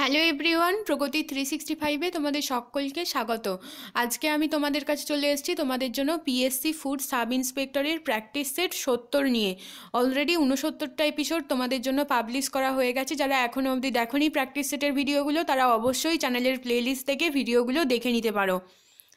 Hello everyone Pragati three sixty ফাইভে তোমাদের সকলকে স্বাগত। আজকে আমি তোমাদের কাছে চলে এসেছি তোমাদের জন্য পিএসসি ফুড সাব ইন্সপেক্টরের প্র্যাকটিস সেট সত্তর নিয়ে। অলরেডি উনসত্তরটা এপিসোড তোমাদের জন্য পাবলিশ করা হয়ে গেছে। যারা এখনও অবধি দেখোনি প্র্যাকটিস সেটের ভিডিওগুলো তারা অবশ্যই চ্যানেলের প্লেলিস্ট থেকে ভিডিওগুলো দেখে নিতে পারো।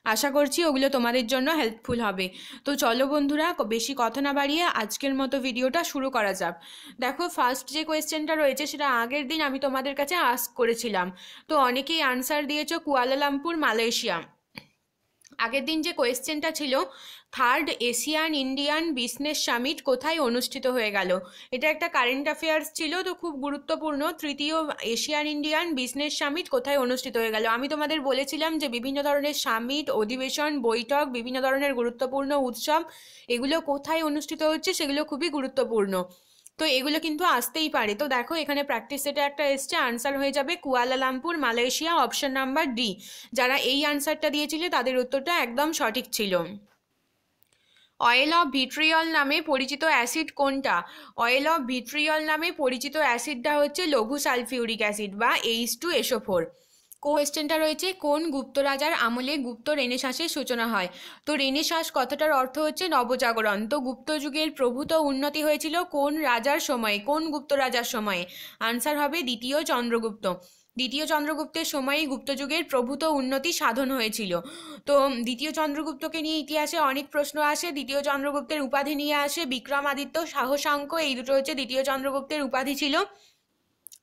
আশা করছি ওগুলো তোমাদের জন্য হেল্পফুল হবে। তো চলো বন্ধুরা বেশি কথা না বাড়িয়ে আজকের মতো ভিডিওটা শুরু করা যাক। দেখো ফার্স্ট যে কোয়েশ্চেনটা রয়েছে, সেটা আগের দিন আমি তোমাদের কাছে আস্ক করেছিলাম। তো অনেকেই আনসার দিয়েছ কুয়ালালামপুর, মালয়েশিয়া। আগের দিন যে কোয়েশ্চেনটা ছিল, third Asian Indian business summit কোথায় অনুষ্ঠিত হয়ে গেল? এটা একটা কারেন্ট অ্যাফেয়ার্স ছিল, তো খুব গুরুত্বপূর্ণ। তৃতীয় এশিয়ান ইন্ডিয়ান বিজনেস সামিট কোথায় অনুষ্ঠিত হয়ে গেল? আমি তোমাদের বলেছিলাম যে বিভিন্ন ধরনের সামিট, অধিবেশন, বৈঠক, বিভিন্ন ধরনের গুরুত্বপূর্ণ উৎসব, এগুলো কোথায় অনুষ্ঠিত হচ্ছে সেগুলো খুবই গুরুত্বপূর্ণ। তো এগুলো কিন্তু আসতেই পারে। তো দেখো, এখানে প্র্যাকটিস সেটে একটা এসছে আনসার হয়ে যাবে Kuala Lumpur, Malaysia option number D যারা এই আনসারটা দিয়েছিলে, তাদের উত্তরটা একদম সঠিক ছিল। অয়েল অফ ভিট্রিয়ল নামে পরিচিত অ্যাসিড কোনটা? অয়েল অফ ভিট্রিয়ল নামে পরিচিত অ্যাসিডটা হচ্ছে লঘু সালফিউরিক অ্যাসিড বা H two S O four কোয়েশ্চেনটা রয়েছে, কোন গুপ্ত রাজার আমলে গুপ্ত রেনেসাঁসের সূচনা হয়? তো রেনেসাঁস কথাটার অর্থ হচ্ছে নবজাগরণ। তো গুপ্ত যুগের প্রভূত উন্নতি হয়েছিল কোন রাজার সময়ে, কোন গুপ্ত রাজার সময়ে? আনসার হবে দ্বিতীয় চন্দ্রগুপ্ত। দ্বিতীয় চন্দ্রগুপ্তের সময়েই গুপ্তযুগের প্রভূত উন্নতি সাধন হয়েছিল। তো দ্বিতীয় চন্দ্রগুপ্তকে নিয়ে ইতিহাসে অনেক প্রশ্ন আসে। দ্বিতীয় চন্দ্রগুপ্তের উপাধি নিয়ে আসে বিক্রমাদিত্য, সাহসাঙ্ক, এই দুটো হচ্ছে দ্বিতীয় চন্দ্রগুপ্তের উপাধি ছিল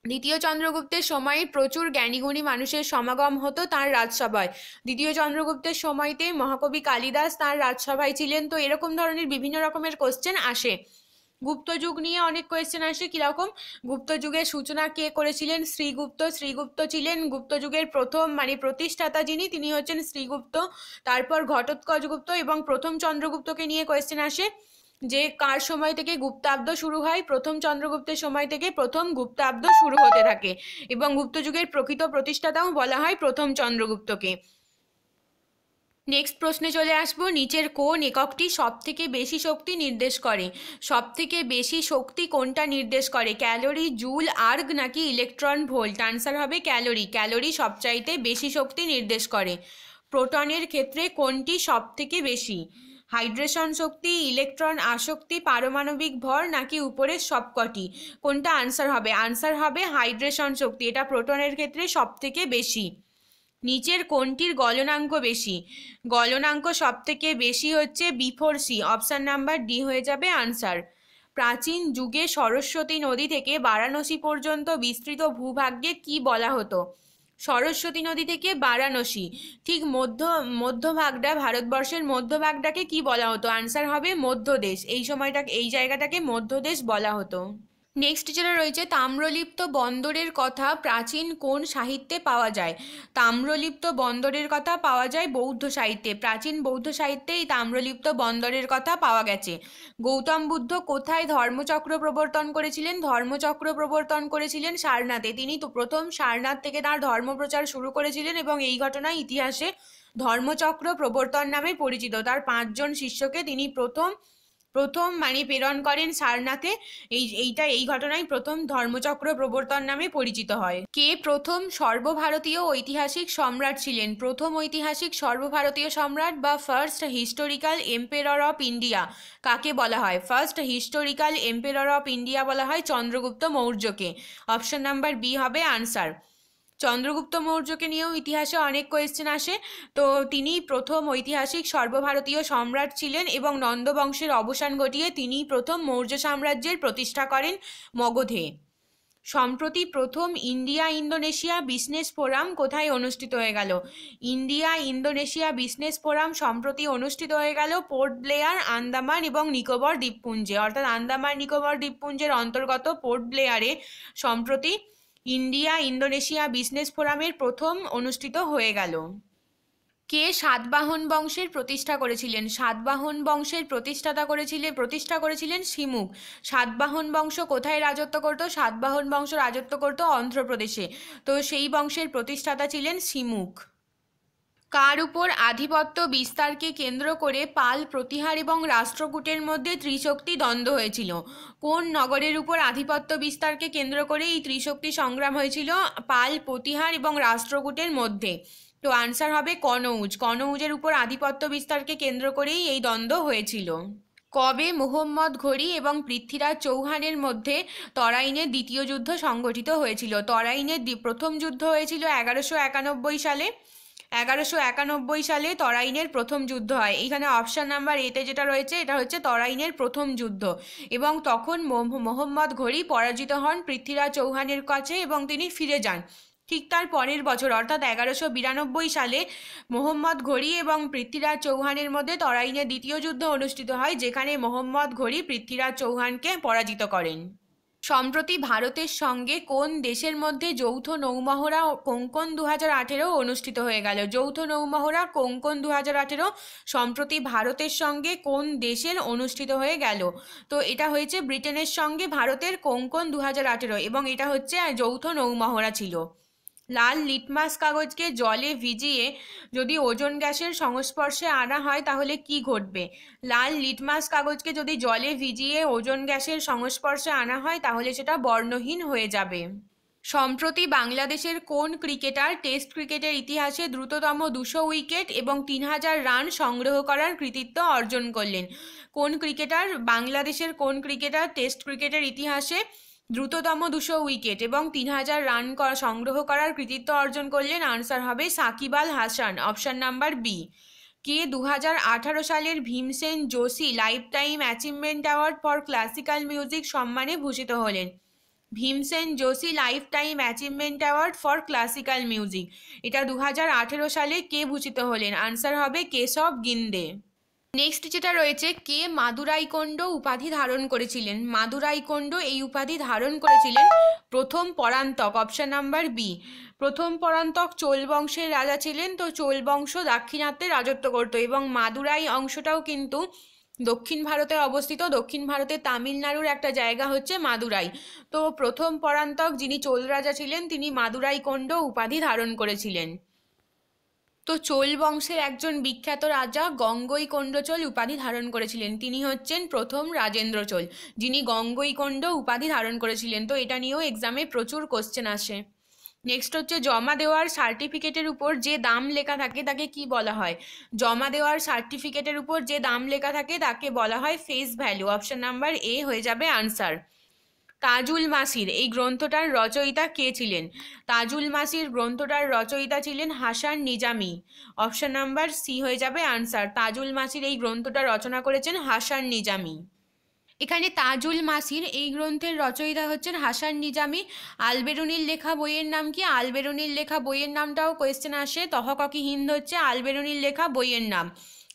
দ্বিতীয় চন্দ্রগুপ্তের সময় প্রচুর জ্ঞানীগুণী মানুষের সমাগম হতো তার রাজসভায়। দ্বিতীয় চন্দ্রগুপ্তের সময়তে মহাকবি কালিদাস তার রাজসভায় ছিলেন, তো এরকম ধরনের বিভিন্ন রকমের কোশ্চেন আসে। গুপ্তযুগ নিয়ে অনেক কোয়েশ্চেন আসে, কীরকম? গুপ্তযুগের সূচনা কে করেছিলেন? শ্রীগুপ্ত। শ্রীগুপ্ত ছিলেন গুপ্তযুগের প্রথম মানে প্রতিষ্ঠাতা যিনি, তিনি হচ্ছেন শ্রীগুপ্ত। তারপর ঘটোৎকচগুপ্ত এবং প্রথম চন্দ্রগুপ্তকে নিয়ে কোয়েশ্চেন আসে। যে কার সময় থেকে গুপ্তাব্দ শুরু হয়, প্রথম চন্দ্রগুপ্তের সময় থেকে প্রথম গুপ্তাব্দ শুরু হতে থাকে এবং গুপ্তযুগের প্রকৃত প্রতিষ্ঠাতাও বলা হয় প্রথম চন্দ্রগুপ্তকে। নেক্সট প্রশ্নে চলে আসব, নিচের কোন এককটি সব থেকে বেশি শক্তি নির্দেশ করে? সব থেকে বেশি শক্তি কোনটা নির্দেশ করে? ক্যালোরি, জুল, আর্গ নাকি ইলেকট্রন ভোল্ট? আনসার হবে ক্যালোরি। ক্যালোরি সবচাইতে বেশি শক্তি নির্দেশ করে। প্রোটনের ক্ষেত্রে কোনটি সব থেকে বেশি? হাইড্রেশন শক্তি, ইলেকট্রন আসক্তি, পারমাণবিক ভর নাকি উপরের সবকটি? কোনটা আনসার হবে? আনসার হবে হাইড্রেশন শক্তি। এটা প্রোটনের ক্ষেত্রে সব থেকে বেশি। নিচের কোনটির গলনাঙ্ক বেশি? গলনাঙ্ক সব থেকে বেশি হচ্ছে before C option number D হয়ে যাবে আনসার প্রাচীন যুগে সরস্বতী নদী থেকে বারাণসী পর্যন্ত বিস্তৃত ভূভাগ্যে কি বলা হতো? সরস্বতী নদী থেকে বারাণসী। ঠিক মধ্য, মধ্যভাগটা, ভারতবর্ষের মধ্যভাগটাকে কি বলা হতো? আনসার হবে মধ্যদেশ। এই সময়টা এই জায়গাটাকে মধ্যদেশ বলা হতো। নেক্সট যেটা রয়েছে, তাম্রলিপ্ত বন্দরের কথা প্রাচীন কোন সাহিত্যে পাওয়া যায়? তাম্রলিপ্ত বন্দরের কথা পাওয়া যায় বৌদ্ধ সাহিত্যে। প্রাচীন বৌদ্ধ সাহিত্যে এই তাম্রলিপ্ত বন্দরের কথা পাওয়া গেছে। গৌতম বুদ্ধ কোথায় ধর্মচক্র প্রবর্তন করেছিলেন? ধর্মচক্র প্রবর্তন করেছিলেন সারনাথে। তিনি তো প্রথম সারনাথ থেকে তার ধর্মপ্রচার শুরু করেছিলেন এবং এই ঘটনা ইতিহাসে ধর্মচক্র প্রবর্তন নামে পরিচিত। তার পাঁচজন শিষ্যকে তিনি প্রথম প্রথম মানে প্রেরণ করেন সারনাথে। এই, এইটা, এই ঘটনায় প্রথম ধর্মচক্র প্রবর্তন নামে পরিচিত হয়। কে প্রথম সর্বভারতীয় ঐতিহাসিক সম্রাট ছিলেন? প্রথম ঐতিহাসিক সর্বভারতীয় সম্রাট বা first historical emperor of India কাকে বলা হয়? First historical emperor of India বলা হয় চন্দ্রগুপ্ত মৌর্যকে। অপশন নাম্বার বি হবে আনসার চন্দ্রগুপ্ত মৌর্যকে নিয়েও ইতিহাসে অনেক কোয়েশ্চেন আসে। তো তিনি প্রথম ঐতিহাসিক সর্বভারতীয় সম্রাট ছিলেন এবং নন্দবংশের অবসান ঘটিয়ে তিনি প্রথম মৌর্য সাম্রাজ্যের প্রতিষ্ঠা করেন মগধে। সম্প্রতি প্রথম ইন্ডিয়া ইন্দোনেশিয়া বিজনেস ফোরাম কোথায় অনুষ্ঠিত হয়ে গেল? ইন্ডিয়া ইন্দোনেশিয়া বিজনেস ফোরাম সম্প্রতি অনুষ্ঠিত হয়ে গেল পোর্ট ব্লেয়ার, আন্দামান এবং নিকোবর দ্বীপপুঞ্জে। অর্থাৎ আন্দামান, নিকোবর দ্বীপপুঞ্জের অন্তর্গত পোর্ট ব্লেয়ারে সম্প্রতি ইন্ডিয়া ইন্দোনেশিয়া বিজনেস ফোরামের প্রথম অনুষ্ঠিত হয়ে গেল। কে সাতবাহন বংশের প্রতিষ্ঠা করেছিলেন? সাতবাহন বংশের প্রতিষ্ঠাতা করেছিলেন প্রতিষ্ঠা করেছিলেন শিমুখ সাতবাহন বংশ কোথায় রাজত্ব করত? সাতবাহন বংশ রাজত্ব করত অন্ধ্রপ্রদেশে। তো সেই বংশের প্রতিষ্ঠাতা ছিলেন সিমুক কার উপর আধিপত্য বিস্তারকে কেন্দ্র করে পাল প্রতিহার এবং রাষ্ট্রকূটের মধ্যে ত্রিশক্তি দ্বন্দ্ব হয়েছিল? কোন নগরের উপর আধিপত্য বিস্তারকে কেন্দ্র করে এই ত্রিশক্তি সংগ্রাম হয়েছিল? পাল প্রতিহার এবং রাষ্ট্রকূটের মধ্যে? তো আনসার হবে কনৌজ। কনৌজের উপর আধিপত্য বিস্তারকে কেন্দ্র করেই এই দ্বন্দ্ব হয়েছিল। কবে মোহাম্মদ ঘড়ি এবং পৃথ্বীরাজ চৌহানের মধ্যে তরাইনের দ্বিতীয় যুদ্ধ সংগঠিত হয়েছিল? তরাইনের প্রথম যুদ্ধ হয়েছিল এগারোশো একানব্বই সালে। এগারোশো একানব্বই সালে তরাইনের প্রথম যুদ্ধ হয়। এখানে অপশান নাম্বার এতে যেটা রয়েছে, এটা হচ্ছে তরাইনের প্রথম যুদ্ধ। এবং তখন মোহাম্মদ ঘড়ি পরাজিত হন পৃথ্বীরাজ চৌহানের কাছে এবং তিনি ফিরে যান। ঠিক তার পরের বছর, অর্থাৎ এগারোশো বিরানব্বই সালে মোহাম্মদ ঘড়ি এবং পৃথ্বীরাজ চৌহানের মধ্যে তরাইনের দ্বিতীয় যুদ্ধ অনুষ্ঠিত হয়, যেখানে মোহাম্মদ ঘড়ি পৃথ্বীরাজ চৌহানকে পরাজিত করেন। সম্প্রতি ভারতের সঙ্গে কোন দেশের মধ্যে যৌথ নৌমহড়া কোঙ্কন দু হাজার আঠেরো অনুষ্ঠিত হয়ে গেল? যৌথ নৌমহড়া কোঙ্কন দু হাজার আঠেরো সম্প্রতি ভারতের সঙ্গে কোন দেশের অনুষ্ঠিত হয়ে গেল? তো এটা হয়েছে ব্রিটেনের সঙ্গে ভারতের কোঙ্কন দু হাজার আঠেরো এবং এটা হচ্ছে যৌথ নৌমহড়া ছিল। লাল লিটমাস কাগজকে জলে ভিজিয়ে যদি ওজন গ্যাসের সংস্পর্শে আনা হয়, তাহলে কি ঘটবে? লাল লিটমাস কাগজকে যদি জলে ভিজিয়ে ওজন গ্যাসের সংস্পর্শে আনা হয়, তাহলে সেটা বর্ণহীন হয়ে যাবে। সম্প্রতি বাংলাদেশের কোন ক্রিকেটার টেস্ট ক্রিকেটের ইতিহাসে দ্রুততম দুশো উইকেট এবং তিন হাজার রান সংগ্রহ করার কৃতিত্ব অর্জন করলেন? কোন ক্রিকেটার, বাংলাদেশের কোন ক্রিকেটার টেস্ট ক্রিকেটের ইতিহাসে দ্রুততম দুশো উইকেট এবং তিন হাজার রান সংগ্রহ করার কৃতিত্ব অর্জন করলেন আনসার হবে Shakib Al Hasan option number B কে দু হাজার আঠারো সালের Bhimsen Joshi lifetime achievement award for classical music সম্মানে ভূষিত হলেন। Bhimsen Joshi lifetime achievement award for classical music এটা দু হাজার আঠেরো সালে কে ভূষিত হলেন? আনসার হবে কেশব গিন্দে। নেক্সট যেটা রয়েছে, কে মাদুরাইকণ্ড উপাধি ধারণ করেছিলেন? মাদুরাইকণ্ড এই উপাধি ধারণ করেছিলেন প্রথম পরান্তক অপশন নাম্বার বি প্রথম পরান্তক চোল বংশের রাজা ছিলেন, তো চোল বংশ দাক্ষিণাত্যে রাজত্ব করতো এবং মাদুরাই অংশটাও কিন্তু দক্ষিণ ভারতে অবস্থিত। দক্ষিণ ভারতের তামিলনাড়ুর একটা জায়গা হচ্ছে মাদুরাই। তো প্রথম পরান্তক যিনি চোল রাজা ছিলেন, তিনি মাদুরাইকণ্ড উপাধি ধারণ করেছিলেন। তো চোল বংশের একজন বিখ্যাত রাজা গঙ্গৈকণ্ড উপাধি ধারণ করেছিলেন। তিনি হচ্ছেন প্রথম রাজেন্দ্র চোল, যিনি গঙ্গৈকণ্ড উপাধি ধারণ করেছিলেন। তো এটা নিয়েও এক্সামে প্রচুর কোশ্চেন আসে। নেক্সট হচ্ছে জমা দেওয়ার সার্টিফিকেটের উপর যে দাম লেখা থাকে তাকে কি বলা হয়? জমা দেওয়ার সার্টিফিকেটের উপর যে দাম লেখা থাকে তাকে বলা হয় face value option number A হয়ে যাবে আনসার তাজুল মাসির, এই গ্রন্থটার রচয়িতা কে ছিলেন? তাজুল মাসির গ্রন্থটার রচয়িতা ছিলেন Hasan Nizami. Option number C হয়ে যাবে আনসার। তাজুল মাসির এই গ্রন্থটা রচনা করেছেন হাসান নিজামি। এখানে তাজুল মাসির এই গ্রন্থের রচয়িতা হচ্ছেন হাসান নিজামি। আলবেরুনির লেখা বইয়ের নাম কি? আলবেরুনির লেখা বইয়ের নামটাও কোয়েশ্চেন আসে। তহককি হিন্দ হচ্ছে আলবেরুনির লেখা বইয়ের নাম।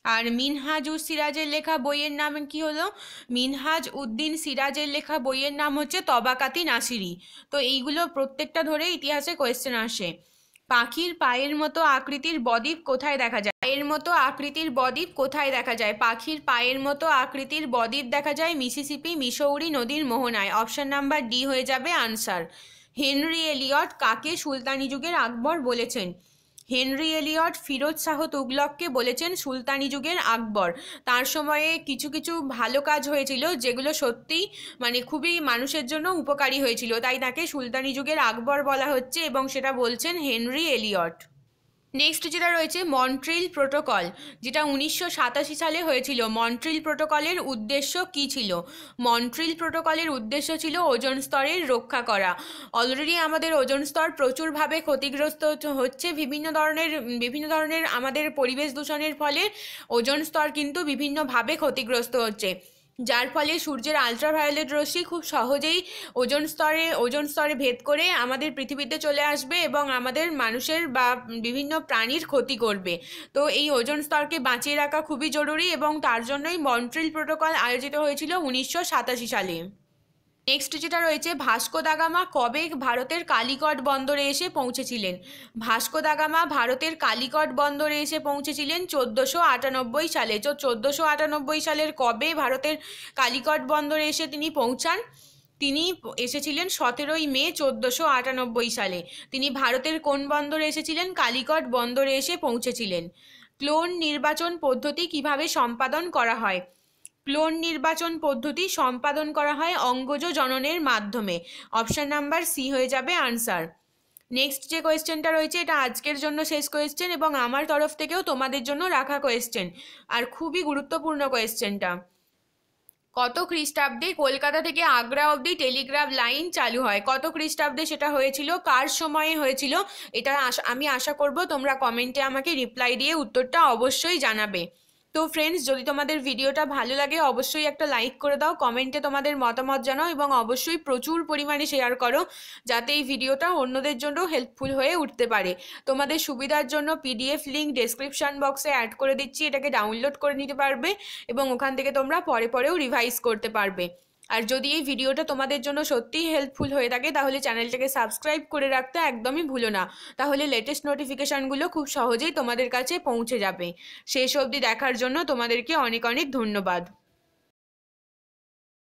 আর মিনহাজ উস সিরাজের লেখা বইয়ের নাম কি হলো? মিনহাজ উদ্দিন সিরাজের লেখা বইয়ের নাম হচ্ছে তবাকাতি নাসিরি। তো এইগুলো প্রত্যেকটা ধরে ইতিহাসে কোয়েশ্চেন আসে। পাখির পায়ের মতো আকৃতির বদ্বীপ কোথায় দেখা যায়? পায়ের মতো আকৃতির বদ্বীপ কোথায় দেখা যায়? পাখির পায়ের মতো আকৃতির বদ্বীপ দেখা যায় মিসিসিপি মিসৌরি নদীর মোহনায়। অপশন নাম্বার ডি হয়ে যাবে আনসার। হেনরি এলিয়ট কাকে সুলতানি যুগের আকবর বলেছেন? হেনরি এলিয়ট, ফিরোজ শাহ তুগলককে বলেছেন সুলতানি যুগের আকবর। তার সময়ে কিছু কিছু ভালো কাজ হয়েছিল, যেগুলো সত্যিই মানে খুবই মানুষের জন্য উপকারী হয়েছিল। তাই তাকে সুলতানি যুগের আকবর বলা হচ্ছে এবং সেটা বলছেন হেনরি এলিয়ট। নেক্সট যেটা রয়েছে মন্ট্রিল প্রোটোকল যেটা উনিশশো সাতাশি সালে হয়েছিল। মন্ট্রিল প্রোটোকলের উদ্দেশ্য কি ছিল? মন্ট্রিল প্রোটোকলের উদ্দেশ্য ছিল ওজন স্তরের রক্ষা করা। অলরেডি আমাদের ওজন স্তর প্রচুরভাবে ক্ষতিগ্রস্ত হচ্ছে বিভিন্ন ধরনের বিভিন্ন ধরনের আমাদের পরিবেশ দূষণের ফলে ওজন স্তর কিন্তু বিভিন্নভাবে ক্ষতিগ্রস্ত হচ্ছে। যার ফলে সূর্যের আলট্রাভায়োলেট রশ্মি খুব সহজেই ওজন স্তরে ওজন স্তরে ভেদ করে আমাদের পৃথিবীতে চলে আসবে এবং আমাদের মানুষের বা বিভিন্ন প্রাণীর ক্ষতি করবে। তো এই ওজন স্তরকে বাঁচিয়ে রাখা খুবই জরুরি এবং তার জন্যই মন্ট্রিল প্রোটোকল আয়োজিত হয়েছিল উনিশশো সাতাশি সালে। নেক্সট যেটা রয়েছে, ভাস্কো দাগামা কবে ভারতের কালিকট বন্দরে এসে পৌঁছেছিলেন? ভাস্কো দাগামা ভারতের কালিকট বন্দরে এসে পৌঁছেছিলেন চোদ্দোশো আটানব্বই সালে। তো চোদ্দোশো আটানব্বই সালের কবে ভারতের কালিকট বন্দরে এসে তিনি পৌঁছান? তিনি এসেছিলেন সতেরোই মে চোদ্দোশো আটানব্বই সালে। তিনি ভারতের কোন বন্দরে এসেছিলেন? কালিকট বন্দরে এসে পৌঁছেছিলেন। ক্লোন নির্বাচন পদ্ধতি কীভাবে সম্পাদন করা হয়? ক্লোন নির্বাচন পদ্ধতি সম্পাদন করা হয় অঙ্গজ জননের মাধ্যমে। অপশন নাম্বার সি হয়ে যাবে আনসার নেক্সট যে কোয়েশ্চেনটা রয়েছে, এটা আজকের জন্য শেষ কোয়েশ্চেন এবং আমার তরফ থেকেও তোমাদের জন্য রাখা কোয়েশ্চেন আর খুবই গুরুত্বপূর্ণ কোয়েশ্চেনটা কত খ্রিস্টাব্দে কলকাতা থেকে আগ্রা অবধি টেলিগ্রাফ লাইন চালু হয়? কত খ্রিস্টাব্দে সেটা হয়েছিল? কার সময়ে হয়েছিল? এটা আমি আশা করব তোমরা কমেন্টে আমাকে রিপ্লাই দিয়ে উত্তরটা অবশ্যই জানাবে। তো ফ্রেন্ডস যদি তোমাদের ভিডিওটা ভালো লাগে, অবশ্যই একটা লাইক করে দাও কমেন্টে তোমাদের মতামত জানাও এবং অবশ্যই প্রচুর পরিমাণে শেয়ার করো, যাতে এই ভিডিওটা অন্যদের জন্য হেল্পফুল হয়ে উঠতে পারে। তোমাদের সুবিধার জন্য পিডিএফ লিঙ্ক ডেসক্রিপশন বক্সে অ্যাড করে দিচ্ছি, এটাকে ডাউনলোড করে নিতে পারবে এবং ওখান থেকে তোমরা পরে পরেও রিভাইজ করতে পারবে। আর যদি এই ভিডিওটা তোমাদের জন্য সত্যিই হেল্পফুল হয়ে থাকে, তাহলে চ্যানেলটাকে সাবস্ক্রাইব করে রাখতে একদমই ভুলো না। তাহলে লেটেস্ট নোটিফিকেশানগুলো খুব সহজেই তোমাদের কাছে পৌঁছে যাবে। শেষ অবধি দেখার জন্য তোমাদেরকে অনেক অনেক ধন্যবাদ।